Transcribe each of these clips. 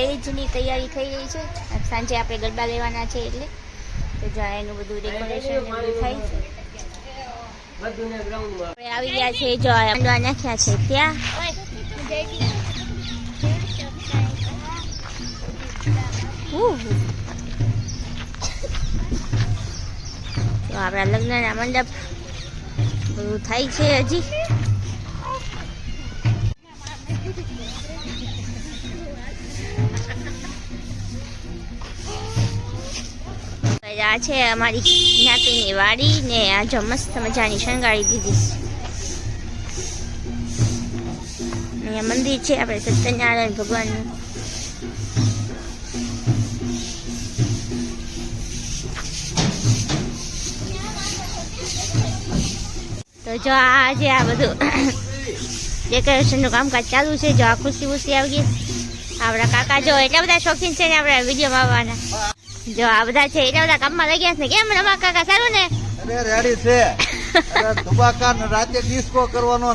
સ્ટેજની તૈયારી થઈ રહી છે. સાંજે આપણે ગરબા લેવાના છે એટલે. તો જ્યાં એનું બધું ડેકોરેશન બધું થાય છે. આવી ગયા છે જો આ નાખ્યા છે ત્યાં. તો આપણા લગ્નના મંડપ બધું થાય છે હજી. આ છે અમારી જ્ઞાતિની વાડી ને આ જો મસ્ત મજાની શણગારી દીધી અહીંયા મંદિર છે, આપણે સત્યનારાયણ ભગવાનનું. તો જો આ જે આ બધું ડેકોરેશનનું કામકાજ ચાલુ છે, જો આ ખુશી ખુશી આવી ગઈ. આપણા કાકા જો એટલા બધા શોખીન છે ને આપણા વીડિયો આવવાના જો આ બધા છે એટલા બધા કામમાં લઈ ગયા છે ને કેમ રમા કાકા સારું ને? અરે રેડી છે. ધુબાકા રાતે ડિસ્કો કરવાનો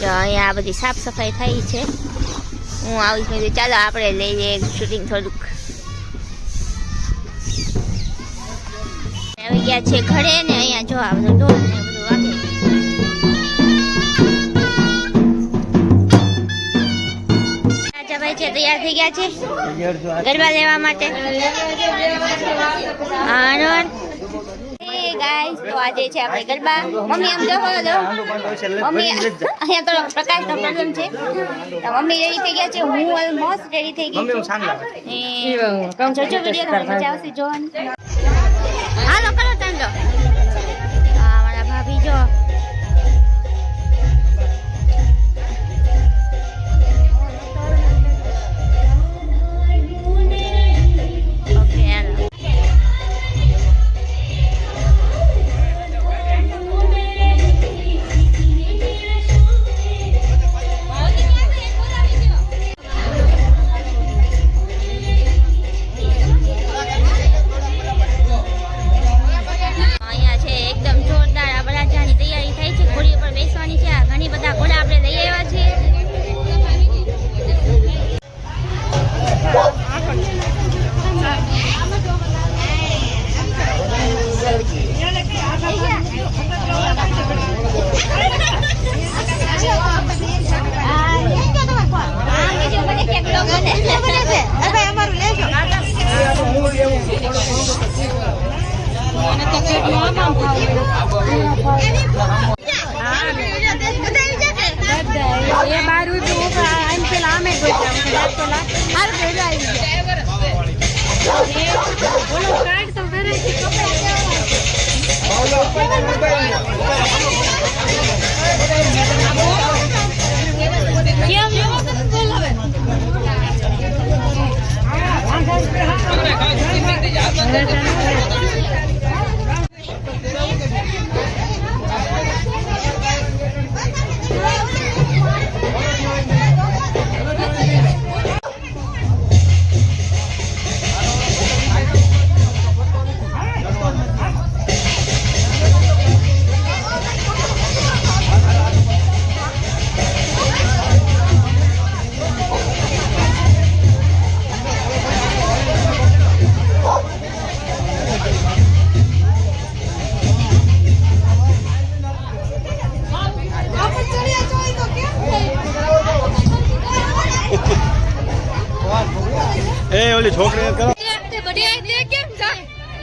જો અહીંયા આ બધી સાફ સફાઈ થઈ છે. હું આવી છું. ચાલો આપણે લઈએ શૂટિંગ થોડુંક. આવી ગયા છે ઘરે ને અહીંયા જો આ બધું ઢોલ ને છે તૈયાર થઈ ગયા છે. ગરબા લેવા માટે. આનંદ ગાઈસ તો આજે છે આપણે ગરબા. મમ્મી આમ જો મમ્મી અહીંયા તો પ્રકાશનો પ્રોબ્લેમ છે. તો મમ્મી રેડી થઈ ગયા છે. હું ઓલમોસ્ટ રેડી થઈ ગઈ છું. એ જોજો વીડિયો તમને મજા આવશે જોવાની. હાલો કરો ચાલો.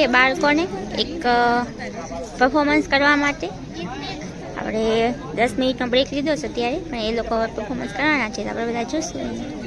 છે બાળકોને એક પરફોર્મન્સ કરવા માટે. આપણે દસ મિનિટનો બ્રેક લીધો છે અત્યારે, પણ એ લોકો પરફોર્મન્સ કરવાના છે. આપણે બધા જોશું.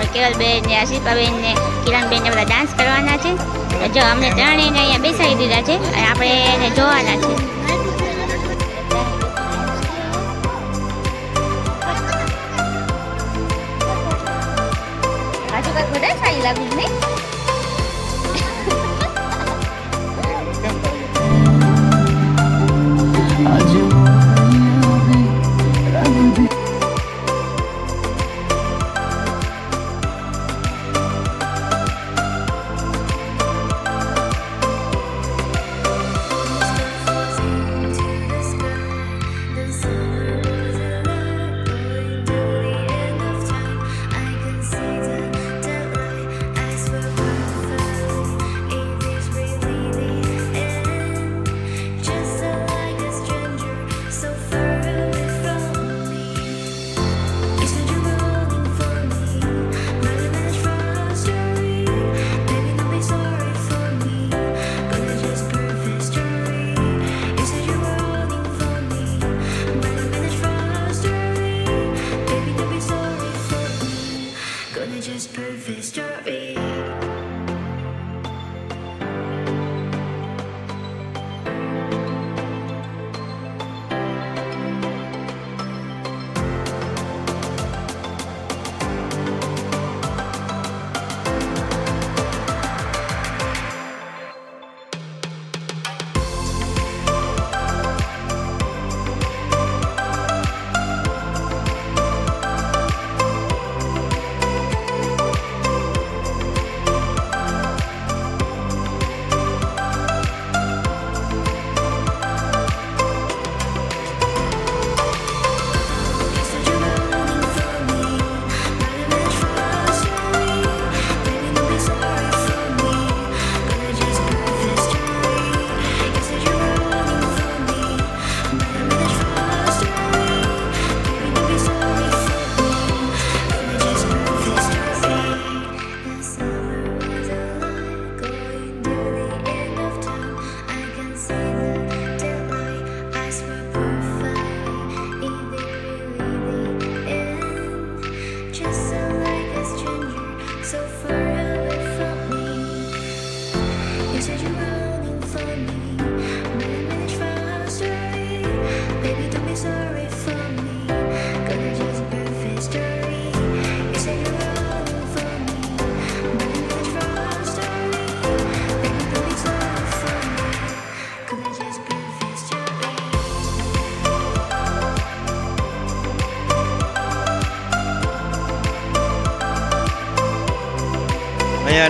આપણે કેવલબેન ને શિલ્પાબેન ને કિરણબેન ને બધા ડાન્સ કરવાના છે. જો અમને ત્રણેયને અહીંયા બેસાડી દીધા છે, અને આપણે એને જોવાના છે. આજુબાજુ બધા સારી લાગુ નહીં?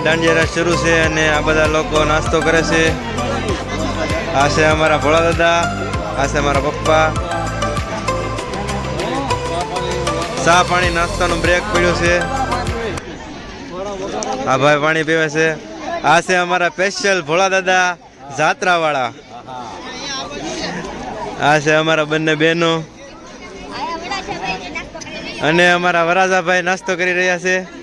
અહીંયા દાંડિયારા શરૂ છે અને આ બધા લોકો નાસ્તો કરે છે. આ છે અમારા ભોળા દાદા, આ છે અમારા પપ્પા. ચા પાણી નાસ્તાનો બ્રેક પડ્યો છે. આ ભાઈ પાણી પીવે છે. આ છે અમારા સ્પેશિયલ ભોળા દાદા જાત્રાવાળા. આ છે અમારા બંને બહેનો. અને અમારા વરાજાભાઈ નાસ્તો કરી રહ્યા છે.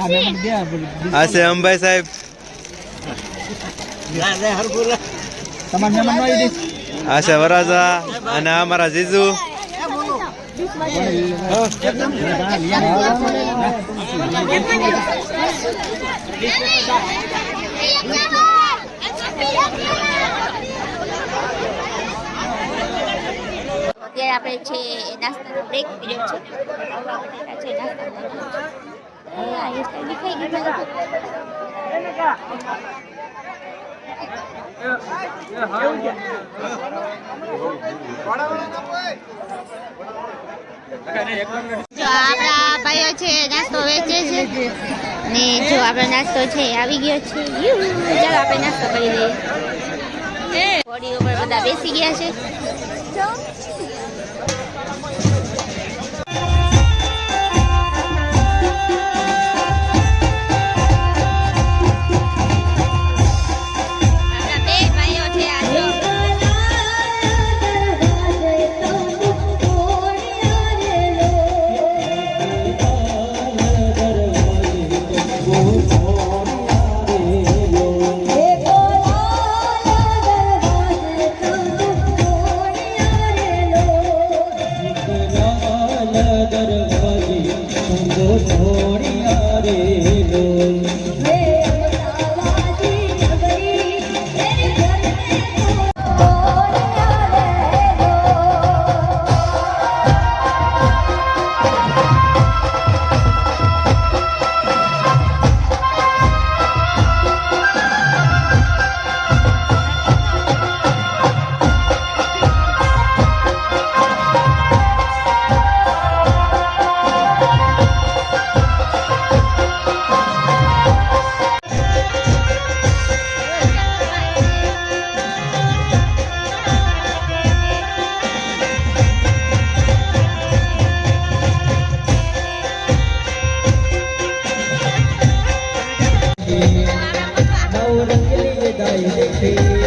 આ અંબાઈ સાહેબ. આ છે વરાજા અને અમારા જીજુ. અત્યારે આપણે છે નાસ્તાનો બ્રેક પીરિયડ છે છે. આપણા ભાઈઓ છે નાસ્તો વેચે છે ને જો, આપણો નાસ્તો છે આવી ગયો છે ચાલો આપણે નાસ્તો કરી લઈએ. હોડી ઉપર બધા બેસી ગયા છે. મોરિયા રે લો. 别在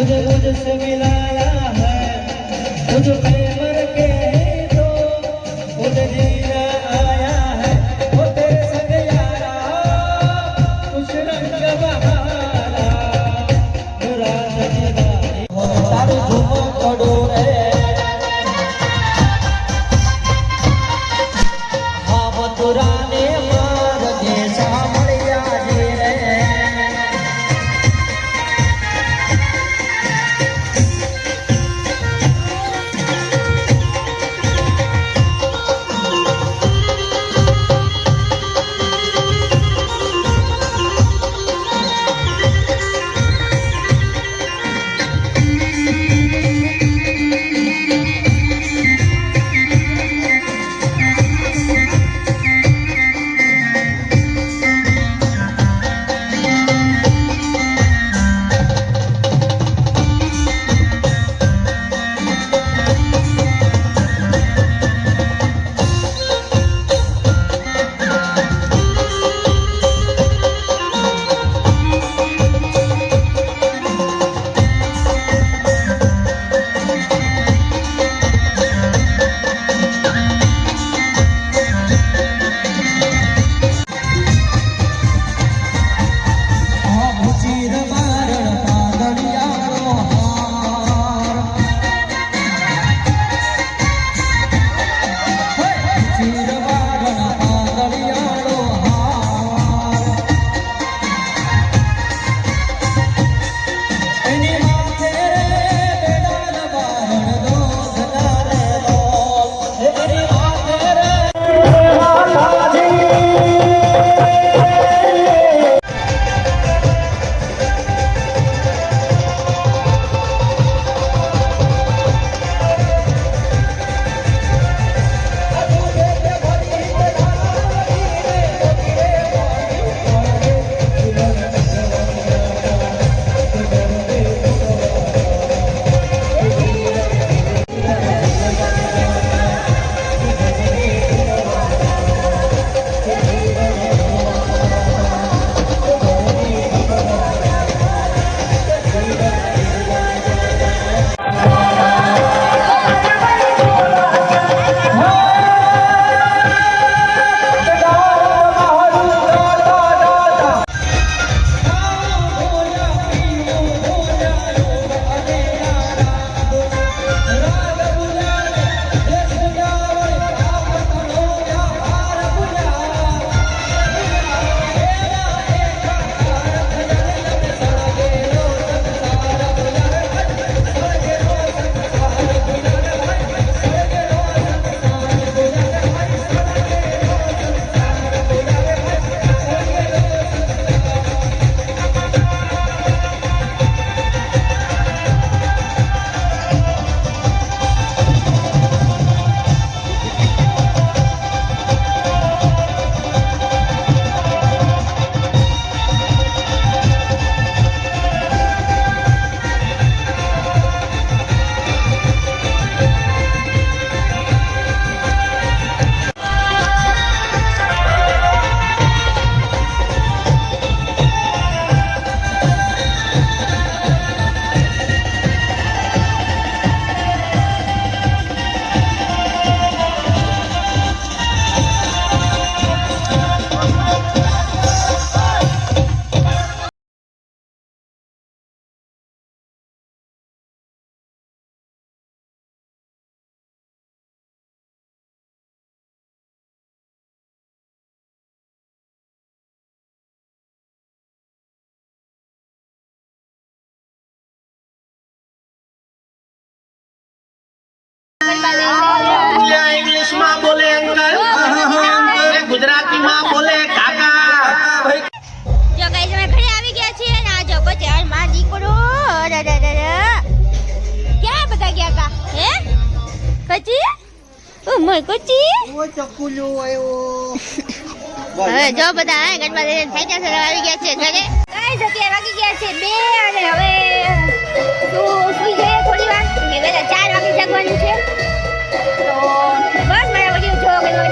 तुझे मुझसे मिलाया है मुझ पे मर के तो मुझे ગરબા લઈને બોલે અંકલ. ગુજરાતીમાં બોલે કાકા. જો ગાઈસ અમે ઘરે આવી ગયા છીએ અને આ જો બજારમાં દીકરો ક્યાં બધા ગયા તા? હે? કચી? ઓ મોય કચી? હવે જો બધા હે ગરબા લઈને થઈ ગયા છે આવી ગયા છે ઘરે. ગાઈસ અત્યારે વાગી ગયા છે બે અને હવે તું સુઈ જઈએ થોડી વાર? કે વેલા ચાર વાગી જગવાનું છે. So, first, mayroon yung joke, yung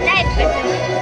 snipe, snipe.